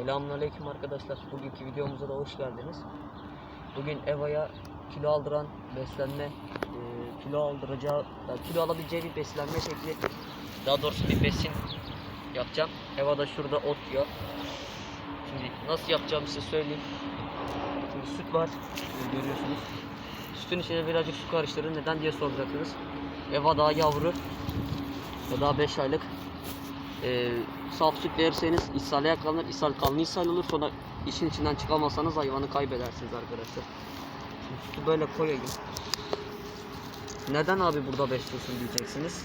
Selamünaleyküm arkadaşlar. Bugünkü videomuza da hoş geldiniz. Bugün Eva'ya kilo aldıran beslenme, e, kilo aldıracağı, kilo alabileceği bir beslenme şekli, daha doğrusu bir besin yapacağım. Eva da şurada ot yiyor. Şimdi nasıl yapacağımı size söyleyeyim. Şimdi süt var, e, görüyorsunuz. Sütün içine birazcık su karıştırın. Neden diye soracaksınız. Eva daha yavru, ve daha 5 aylık. Ee, saf süt verirseniz ishale yakalanır. İshal kanlı ishal olur. Sonra işin içinden çıkamazsanız hayvanı kaybedersiniz arkadaşlar. Sütü böyle koyayım. Neden abi burada besliyorsun diyeceksiniz.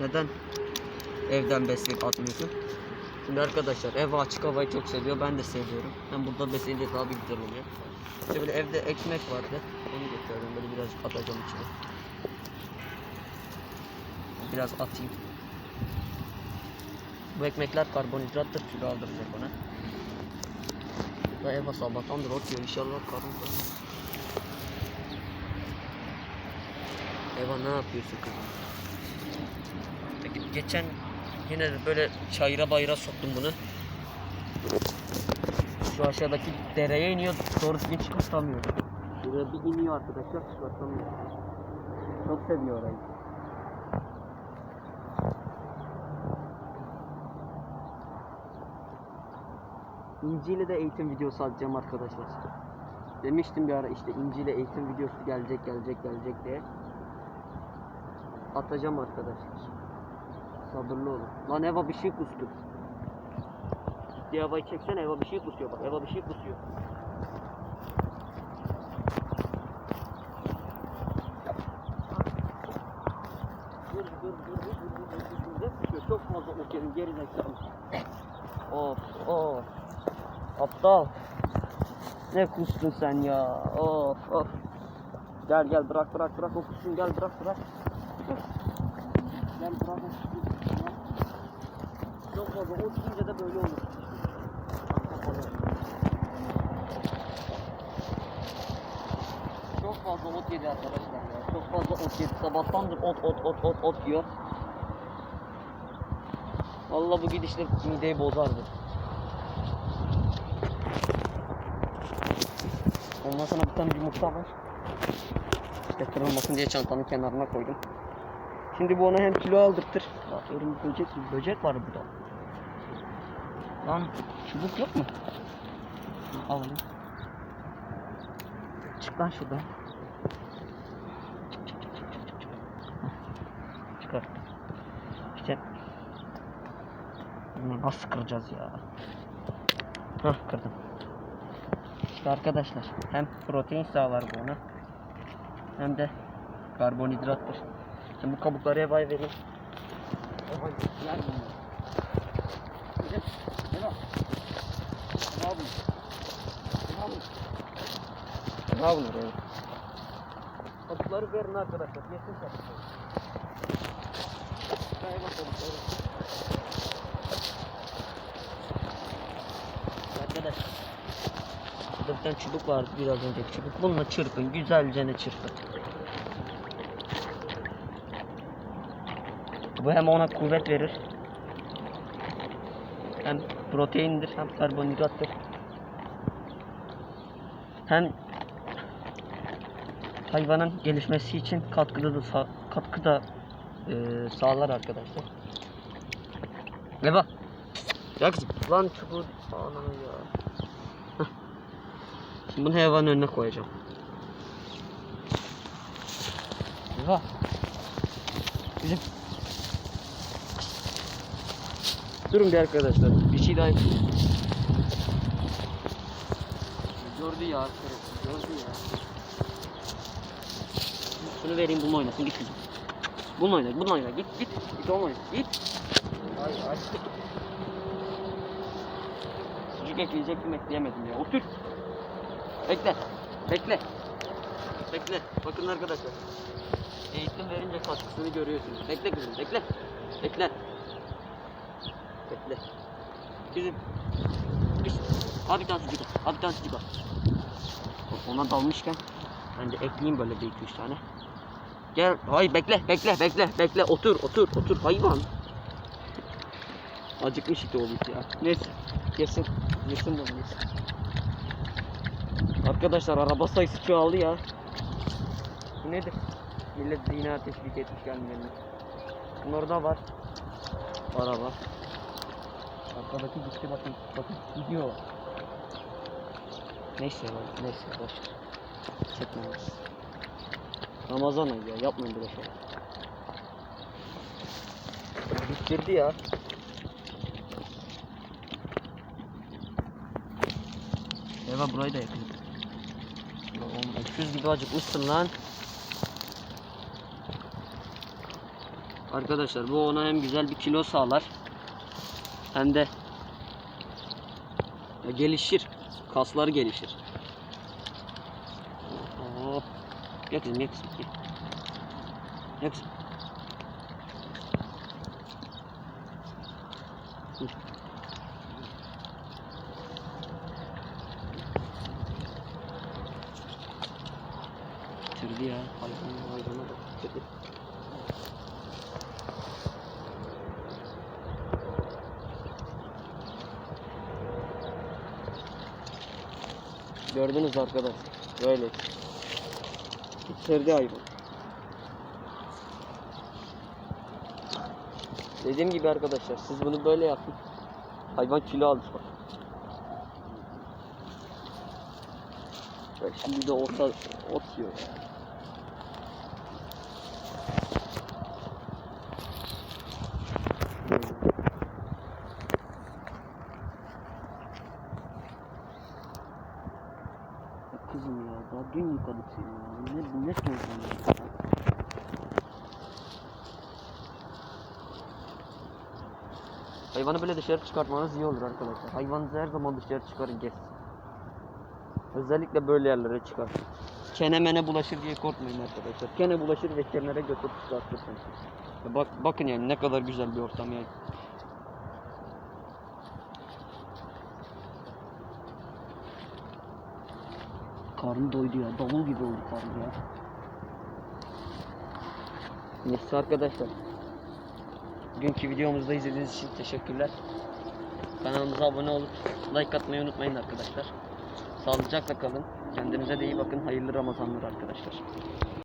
Neden evden besleyip atmıyorsun? Şimdi arkadaşlar ev açık havayı çok seviyor. Ben de seviyorum. Hem burada besleyince daha bir güzel oluyor. İşte böyle evde ekmek vardı. Onu getirdim. Böyle birazcık atacağım içine. Biraz atayım. Bu ekmekler karbonhidrattır, kilo aldıracak ona. Ve Eva sabahtandır ot inşallah karın doymaz. Eva ne yapıyorsun kızım? Peki geçen yine böyle çayıra bayıra soktum bunu. Şu aşağıdaki dereye iniyor, doğru düzgün çıkartamıyor. Şuraya bir iniyor arkadaşlar, çıkartamıyor. Çok seviyor orayı. İnci ile de eğitim videosu atacağım arkadaşlar. Demiştim bir ara işte İnci ile eğitim videosu gelecek gelecek gelecek diye. Atacağım arkadaşlar. Sabırlı olun. Lan Eva bir şey kustu. Diye Eva'yı çeksene Eva bir şey kusuyor bak Eva bir şey kusuyor. Çok fazla okyanın geri zekalı. Of of. Aptal. Ne kustun sen ya? Of of. Gel gel bırak bırak bırak o kusun gel bırak bırak. Gel bırak o kusun. Çok fazla o yiyince de böyle olur. Çok fazla ot yedi arkadaşlar ya. Çok fazla ot yedi. Sabahtandır ot ot ot ot ot yiyor. Vallahi bu gidişle mideyi bozardı. Ondan sonra bir tane yumurta var. İşte kırılmasın diye çantanın kenarına koydum. Şimdi bu ona hem kilo aldırtır. Bakıyorum böcek böcek var burada. Lan çubuk yok mu? Alalım. Çık lan şuradan. Çık çık çık çık çık çık. Çıkar. İşte bunu nasıl kıracağız ya? Hah kırdım. İşte arkadaşlar hem protein sağlar bu ona hem de karbonhidrattır. Şimdi bu kabukları Eva'ya vereyim. Eva yer Eva. Ne yapıyorsun? Ne yapıyorsun? Ne Eva? Kabukları verin arkadaşlar. Yesin kabukları. Ha, Eva kabukları. Arkadaşlar. Burada bir tane çubuk vardı biraz önceki çubuk. Bununla çırpın. Güzelce ne çırpın. Bu hem ona kuvvet verir. Hem proteindir hem karbonhidrattır. Hem hayvanın gelişmesi için katkıda da sa- katkı da e, sağlar arkadaşlar. Ne bak. Ya kızım lan çubuğu ananı ya. Şimdi bunu hayvanın önüne koyacağım. Eva. Bizim Durun bir arkadaşlar. Bir şey daha yapayım. Gördü ya arkadaşlar. Gördü ya. Şunu vereyim bunu oynasın git kızım. Bunu oyna, bunu oyna. Git git. Git onu oyna. Git. Ay ay. Sucuk ekleyecektim ekleyemedim ya. Otur. Bekle. Bekle. Bekle. Bakın arkadaşlar. Eğitim verince katkısını görüyorsunuz. Bekle kızım. Bekle. Bekle. Bekle. Düş. Abi bir tane sucuk al. Abi bir tane sucuk al. Ona dalmışken ben de ekleyeyim böyle bir iki üç tane. Gel. Hayır bekle bekle bekle bekle. Otur otur otur hayvan. Acıkmış iti olmuş ya. Neyse. Yesin. Yesin bunu yesin. Arkadaşlar araba sayısı çoğaldı ya. Bu nedir? Millet zina teşvik etmiş gelmeyenler. Bunun orada var. Araba. Arkadaki gitti bakın. Bakın gidiyor. Neyse lan, neyse boş. Çekmemiz. Ramazan ayı ya yapmayın böyle şey. Bitirdi ya. Eva burayı da yakın. Oğlum öküz gibi acıkmışsın lan. Arkadaşlar bu ona hem güzel bir kilo sağlar hem de ya gelişir. Kasları gelişir. Oh. Gel kızım gel kızım. Gel. Gel kızım. Dur. Bitirdi ya. Hayvan hayvana bak. Bitirdi. Gördünüz arkadaşlar. Böyle. Bitirdi hayvan. Dediğim gibi arkadaşlar siz bunu böyle yapın. Hayvan kilo alır bak. Şimdi de ota, ot yiyor ya. Ya Kızım ya daha dün yıkadık seni ya. Ne, ne soğuksun ya. Hayvanı böyle dışarı çıkartmanız iyi olur arkadaşlar. Hayvanınızı her zaman dışarı çıkarın gezsin. Özellikle böyle yerlere çıkar. Kene mene bulaşır diye korkmayın arkadaşlar. Kene bulaşır veterinere götürüp çıkartırsınız. Bak, bakın yani ne kadar güzel bir ortam yani. Karnım doydu ya. Davul gibi oldu karnım ya. Neyse arkadaşlar. Bugünkü videomuzda izlediğiniz için teşekkürler. Kanalımıza abone olup like atmayı unutmayın arkadaşlar. Sağlıcakla kalın. Kendinize de iyi bakın. Hayırlı Ramazanlar arkadaşlar.